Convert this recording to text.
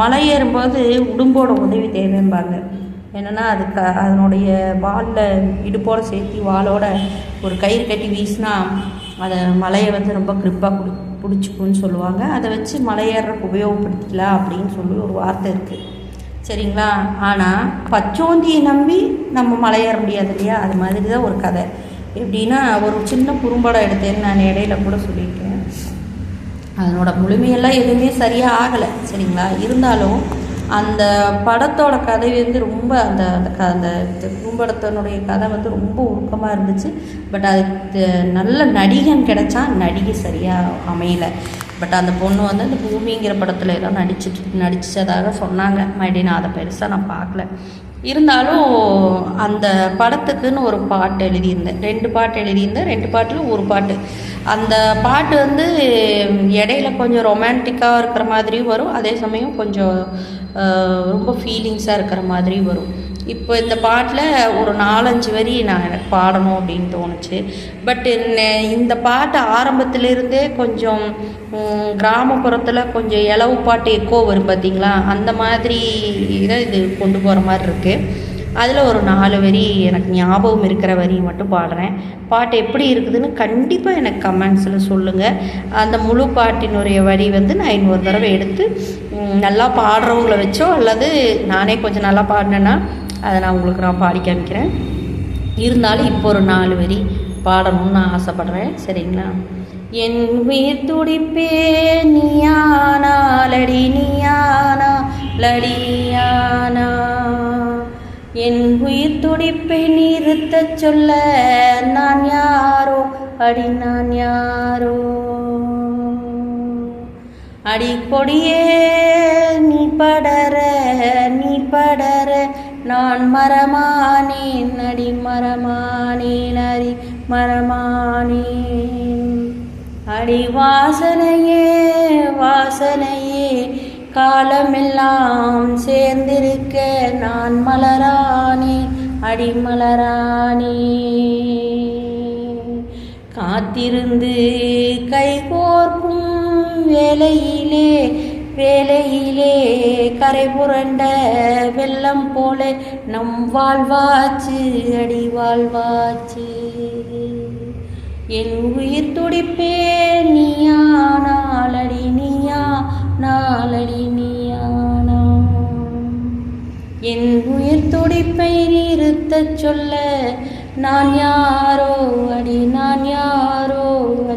மலை ஏறும்போது உடும்போட உதவி தேவைம்பாங்க. என்னென்னா அதுக்கு அதனுடைய வாலில் இடுப்போடு சேர்த்து வாளோட ஒரு கயிறு கட்டி வீசினா அதை மலையை வந்து ரொம்ப க்ரிப்பாக பிடி பிடிச்சிக்குன்னு சொல்லுவாங்க. அதை வச்சு மலையேறக்கு உபயோகப்படுத்திக்கலாம் அப்படின்னு சொல்லி ஒரு வார்த்தை இருக்குது சரிங்களா? ஆனால் பச்சோந்தியை நம்பி நம்ம மலையேற முடியாது இல்லையா? அது மாதிரி தான் ஒரு கதை. எப்படின்னா ஒரு சின்ன குறும்படம் எடுத்தேன்னு நான் இடையில கூட சொல்லியிருக்கேன். அதனோட முழுமையெல்லாம் எதுவுமே சரியாக ஆகலை சரிங்களா? இருந்தாலும் அந்த படத்தோட கதை வந்து ரொம்ப அந்த அந்த க அந்த கும்படத்தனுடைய கதை வந்து ரொம்ப உருக்கமாக இருந்துச்சு. பட் அது நல்ல நடிகன் கிடைச்சா நடிகை சரியாக அமையலை. பட் அந்த பொண்ணு வந்து அந்த பூமிங்கிற படத்தில் ஏதோ நடிச்சிட்டு நடித்ததாக சொன்னாங்க. மறுபடியும் நான் அதை பெருசாக நான் பார்க்கல. இருந்தாலும் அந்த படத்துக்குன்னு ஒரு பாட்டு எழுதியிருந்தேன். ரெண்டு பாட்டு எழுதியிருந்தேன். ரெண்டு பாட்டில் ஒரு பாட்டு. அந்த பாட்டு வந்து இடையில கொஞ்சம் ரொமான்டிக்காக இருக்கிற மாதிரியும் வரும். அதே சமயம் கொஞ்சம் ரொம்ப ஃபீலிங்ஸாக இருக்கிற மாதிரியும் வரும். இப்போ இந்த பாட்டில் ஒரு நாலஞ்சு வரி நான் எனக்கு பாடணும் அப்படின்னு தோணுச்சு. பட் இந்த பாட்டு ஆரம்பத்திலிருந்தே கொஞ்சம் கிராமப்புறத்தில் கொஞ்சம் இலவு பாட்டு எக்கோ வரும் பார்த்தீங்களா அந்த மாதிரி தான் இது கொண்டு போகிற மாதிரி இருக்குது அதில் ஒரு நாலு வரி எனக்கு ஞாபகம் இருக்கிற வரியை மட்டும் பாடுறேன். பாட்டு எப்படி இருக்குதுன்னு கண்டிப்பாக எனக்கு கமெண்ட்ஸில் சொல்லுங்கள் அந்த முழு பாட்டினுடைய வரி வந்து நான் இன்னொரு தடவை எடுத்து நல்லா பாடுறவங்கள வச்சோ அல்லது நானே கொஞ்சம் நல்லா பாடினேன்னா அதை நான் உங்களுக்கு நான் பாடி காமிக்கிறேன். இருந்தாலும் இப்போ ஒரு நாலு வரி பாடணும்னு நான் ஆசைப்பட்றேன். சரிங்களா? என் உயிர் துடிப்பே நீயானா லடி நீயானா லடியானா. என் உயிர் துடிப்பை நிறுத்த சொல்ல நான் யாரோ? அடி நான் யாரோ? அடி கொடியே நீ படற நீ படற நான் மரமானேன் அடி மரமானேன் அடி மரமானேன். அடி வாசனையே வாசனையே காலமெல்லாம் சேர்ந்திருக்க நான் மலரானே அடிமலரானே காத்திருந்து கைகோர்க்கும் வேலையிலே வேலையிலே கரை புரண்ட வெள்ளம் போல நம் வாழ்வாச்சு அடி வாழ்வாச்சு. என் உயிர் துடிப்பே நீயா நாளடி நீயா நாளடி நீயானா. என் உயிர் துடிப்பை நிறுத்தச் சொல்ல நான் யாரோ அடி நான் யாரோ. அடி நான் யாரோ